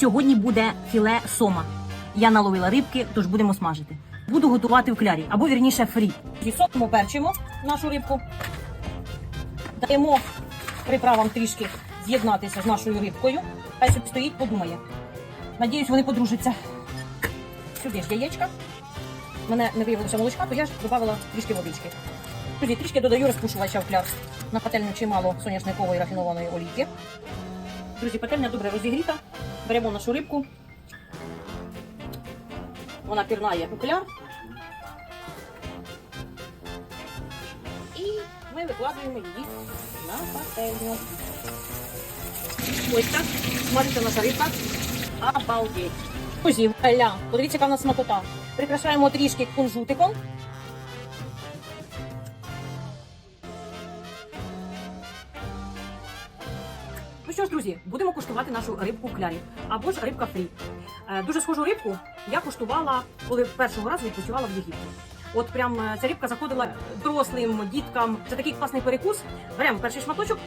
Сьогодні буде філе сома. Я наловила рибки, тож будемо смажити. Буду готувати в клярі, або вірніше фрі. Відсотимо перчимо нашу рибку. Даємо приправам трішки з'єднатися з нашою рибкою. Хай собі стоїть, подумає. Надіюсь, вони подружаться. Сюди ж яєчка. У мене не виявилося молочка, то я ж додавала трішки водички. Друзі, трішки додаю розпушувача в кляр. На пательню чимало соняшникової рафінованої олійки. Друзі, пательня добре розігріта. Беремо нашу рибку. Вона пірнає у кляр. І ми викладаємо її на пательню. Ось так. Смажиться наша рибка. Обалдеть. Друзі, ля, подивіться, яка в нас смакота. Прикрашаємо трішки кунжутиком. Ну що ж, друзі, будемо куштувати нашу рибку в клярі або ж рибка фрі. Е, Дуже схожу рибку я куштувала, коли першого разу відпочивала в Єгипті. От прям е, ця рибка заходила дорослим діткам. Це такий класний перекус. Беремо перший шматочок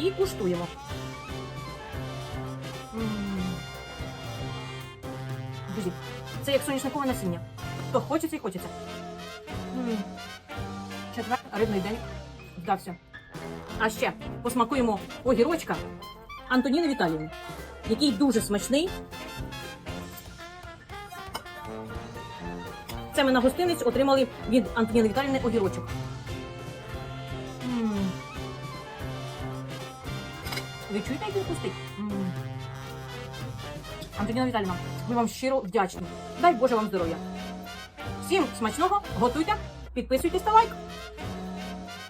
і куштуємо. Друзі, це як соняшникове насіння. Хто хочеться і хочеться. Четвер рибний день вдався. А ще посмакуємо огірочка Антоніни Віталіївни, який дуже смачний. Це ми на гостиниць отримали від Антоніни Віталіївни огірочок. Ви чуєте, як він пустить? Антоніна Віталіївна, ми вам щиро вдячні. Дай Боже вам здоров'я. Всім смачного, готуйте, підписуйтесь та лайк.